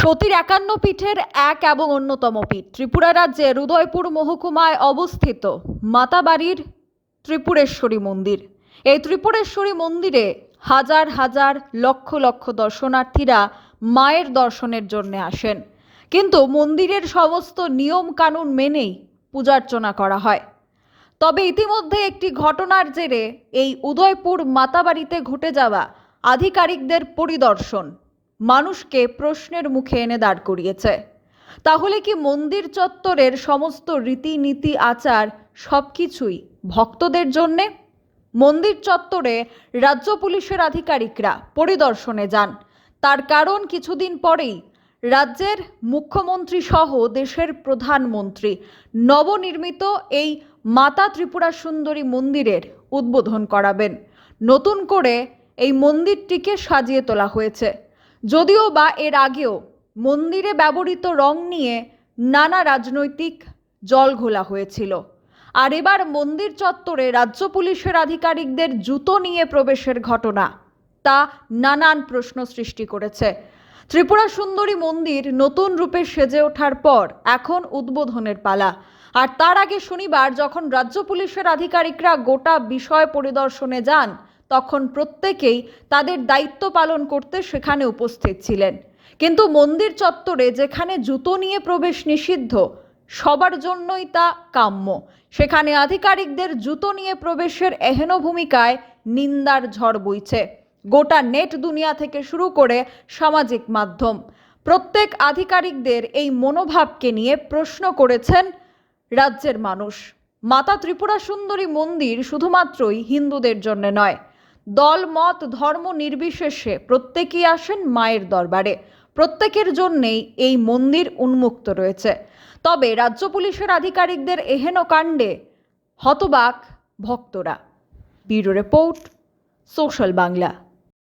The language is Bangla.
সতীর একান্ন পীঠের এক এবং অন্যতম পীঠ। ত্রিপুরা রাজ্যের উদয়পুর মহকুমায় অবস্থিত মাতাবাড়ির ত্রিপুরেশ্বরী মন্দির। এই ত্রিপুরেশ্বরী মন্দিরে হাজার হাজার লক্ষ লক্ষ দর্শনার্থীরা মায়ের দর্শনের জন্য আসেন। কিন্তু মন্দিরের সমস্ত নিয়ম কানুন মেনেই পূজার্চনা করা হয়। তবে ইতিমধ্যে একটি ঘটনার জেরে এই উদয়পুর মাতাবাড়িতে ঘটে যাওয়া আধিকারিকদের পরিদর্শন মানুষকে প্রশ্নের মুখে এনে দাঁড় করিয়েছে। তাহলে কি মন্দির চত্বরের সমস্ত রীতিনীতি, আচার সব কিছুই ভক্তদের জন্যে? মন্দির চত্বরে রাজ্য পুলিশের আধিকারিকরা পরিদর্শনে যান। তার কারণ কিছুদিন পরেই রাজ্যের মুখ্যমন্ত্রী সহ দেশের প্রধানমন্ত্রী নবনির্মিত এই মাতা ত্রিপুরা সুন্দরী মন্দিরের উদ্বোধন করাবেন। নতুন করে এই মন্দিরটিকে সাজিয়ে তোলা হয়েছে। যদিও বা এর আগেও মন্দিরে ব্যবহৃত রং নিয়ে নানা রাজনৈতিক জল ঘোলা হয়েছিল। আর এবার মন্দির চত্বরে রাজ্য পুলিশের আধিকারিকদের জুতো নিয়ে প্রবেশের ঘটনা, তা নানান প্রশ্ন সৃষ্টি করেছে। ত্রিপুরা সুন্দরী মন্দির নতুন রূপে সেজে ওঠার পর এখন উদ্বোধনের পালা। আর তার আগে শনিবার যখন রাজ্য পুলিশের আধিকারিকরা গোটা বিষয় পরিদর্শনে যান তখন প্রত্যেকেই তাদের দায়িত্ব পালন করতে সেখানে উপস্থিত ছিলেন। কিন্তু মন্দির চত্বরে যেখানে জুতো নিয়ে প্রবেশ নিষিদ্ধ, সবার জন্যই তা কাম্য। সেখানে আধিকারিকদের জুতো নিয়ে প্রবেশের এহেন ভূমিকায় নিন্দার ঝড় বইছে। গোটা নেট দুনিয়া থেকে শুরু করে সামাজিক মাধ্যম। প্রত্যেক আধিকারিকদের এই মনোভাবকে নিয়ে প্রশ্ন করেছেন রাজ্যের মানুষ। মাতা ত্রিপুরা সুন্দরী মন্দির শুধুমাত্রই হিন্দুদের জন্য নয় দল, মত, ধর্ম নির্বিশেষে প্রত্যেকেই আসেন মায়ের দরবারে। প্রত্যেকের জন্যেই এই মন্দির উন্মুক্ত রয়েছে। তবে রাজ্য পুলিশের আধিকারিকদের এহেন কাণ্ডে হতবাক ভক্তরা। Bureau report, social Bangla.